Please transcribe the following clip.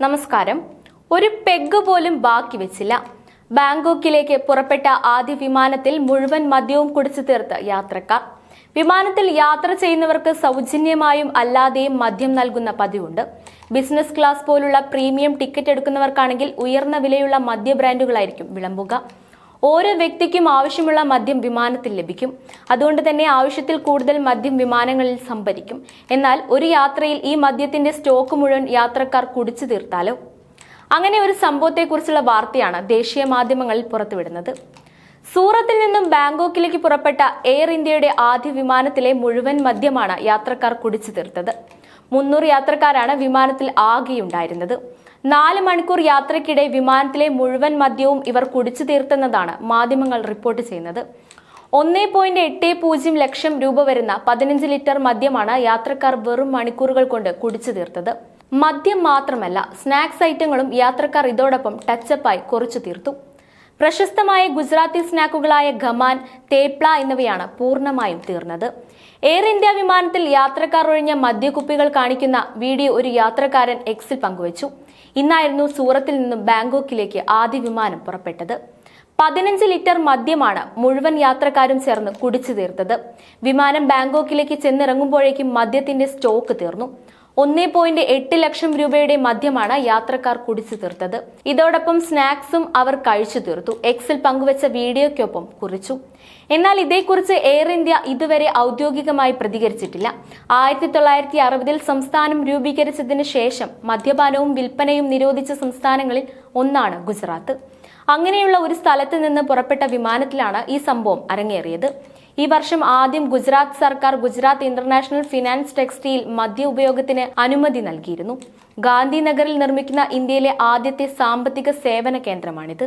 നമസ്കാരം. ഒരു പെഗ് പോലും ബാക്കി വെച്ചില്ല. ബാങ്കോക്കിലേക്ക് പുറപ്പെട്ട ആദ്യ വിമാനത്തിൽ മുഴുവൻ മദ്യവും കുടിച്ചു തീർത്ത് യാത്രക്കാർ. വിമാനത്തിൽ യാത്ര ചെയ്യുന്നവർക്ക് സൗജന്യമായും അല്ലാതെയും മദ്യം നൽകുന്ന പതിവുണ്ട്. ബിസിനസ് ക്ലാസ് പോലുള്ള പ്രീമിയം ടിക്കറ്റ് എടുക്കുന്നവർക്കാണെങ്കിൽ ഉയർന്ന വിലയുള്ള മദ്യ ബ്രാൻഡുകളായിരിക്കും വിളമ്പുക. ഓരോ വ്യക്തിക്കും ആവശ്യമുള്ള മദ്യം വിമാനത്തിൽ ലഭിക്കും. അതുകൊണ്ട് തന്നെ ആവശ്യത്തിൽ കൂടുതൽ മദ്യം വിമാനങ്ങളിൽ സംഭരിക്കും. എന്നാൽ ഒരു യാത്രയിൽ ഈ മദ്യത്തിന്റെ സ്റ്റോക്ക് മുഴുവൻ യാത്രക്കാർ കുടിച്ചു തീർത്താലോ? അങ്ങനെ ഒരു സംഭവത്തെക്കുറിച്ചുള്ള വാർത്തയാണ് ദേശീയ മാധ്യമങ്ങളിൽ പുറത്തുവിടുന്നത്. സൂറത്തിൽ നിന്നും ബാങ്കോക്കിലേക്ക് പുറപ്പെട്ട എയർ ഇന്ത്യയുടെ ആദ്യ വിമാനത്തിലെ മുഴുവൻ മദ്യമാണ് യാത്രക്കാർ കുടിച്ചു തീർത്തത്. മുന്നൂറ് യാത്രക്കാരാണ് വിമാനത്തിൽ ആകെയുണ്ടായിരുന്നത്. നാല് മണിക്കൂർ യാത്രയ്ക്കിടെ വിമാനത്തിലെ മുഴുവൻ മദ്യവും ഇവർ കുടിച്ചു തീർത്തെന്നതാണ് മാധ്യമങ്ങൾ റിപ്പോർട്ട് ചെയ്യുന്നത്. ഒന്നേ പോയിന്റ് എട്ട് പൂജ്യം ലക്ഷം രൂപ വരുന്ന പതിനഞ്ച് ലിറ്റർ മദ്യമാണ് യാത്രക്കാർ വെറും മണിക്കൂറുകൾ കൊണ്ട് കുടിച്ചു തീർത്തത്. മദ്യം മാത്രമല്ല സ്നാക്സ് ഐറ്റങ്ങളും യാത്രക്കാർ ഇതോടൊപ്പം ടച്ചപ്പായി കുറച്ചു തീർത്തു. പ്രശസ്തമായ ഗുജറാത്തി സ്നാക്കുകളായ ഖമാൻ തേപ്ല എന്നിവയാണ് പൂർണമായും തീർന്നത്. എയർ ഇന്ത്യ വിമാനത്തിൽ യാത്രക്കാർ ഒഴിഞ്ഞ മദ്യക്കുപ്പികൾ കാണിക്കുന്ന വീഡിയോ ഒരു യാത്രക്കാരൻ എക്സിൽ പങ്കുവച്ചു. ഇന്നായിരുന്നു സൂറത്തിൽ നിന്നും ബാങ്കോക്കിലേക്ക് ആദ്യ വിമാനം പുറപ്പെട്ടത്. പതിനഞ്ച് ലിറ്റർ മദ്യമാണ് മുഴുവൻ യാത്രക്കാരും ചേർന്ന് കുടിച്ചു തീർത്തത്. വിമാനം ബാങ്കോക്കിലേക്ക് ചെന്നിറങ്ങുമ്പോഴേക്കും മദ്യത്തിന്റെ സ്റ്റോക്ക് തീർന്നു. ഒന്നേ പോയിന്റ് എട്ട് ലക്ഷം രൂപയുടെ മദ്യമാണ് യാത്രക്കാർ കുടിച്ചു തീർത്തത്. ഇതോടൊപ്പം സ്നാക്സും അവർ കഴിച്ചു തീർത്തു. എക്സിൽ പങ്കുവച്ച വീഡിയോയ്ക്കൊപ്പം കുറിച്ചു. എന്നാൽ ഇതേക്കുറിച്ച് എയർ ഇന്ത്യ ഇതുവരെ ഔദ്യോഗികമായി പ്രതികരിച്ചിട്ടില്ല. ആയിരത്തി തൊള്ളായിരത്തി അറുപതിൽ സംസ്ഥാനം രൂപീകരിച്ചതിന് ശേഷം മദ്യപാനവും വിൽപ്പനയും നിരോധിച്ച സംസ്ഥാനങ്ങളിൽ ഒന്നാണ് ഗുജറാത്ത്. അങ്ങനെയുള്ള ഒരു സ്ഥലത്ത് നിന്ന് പുറപ്പെട്ട വിമാനത്തിലാണ് ഈ സംഭവം അരങ്ങേറിയത്. ഈ വർഷം ആദ്യം ഗുജറാത്ത് സർക്കാർ ഗുജറാത്ത് ഇന്റർനാഷണൽ ഫിനാൻസ് ടെക്സ്റ്റൈൽ മദ്യ ഉപയോഗത്തിന് അനുമതി നൽകിയിരുന്നു. ഗാന്ധിനഗറിൽ നിർമ്മിക്കുന്ന ഇന്ത്യയിലെ ആദ്യത്തെ സാമ്പത്തിക സേവന കേന്ദ്രമാണിത്.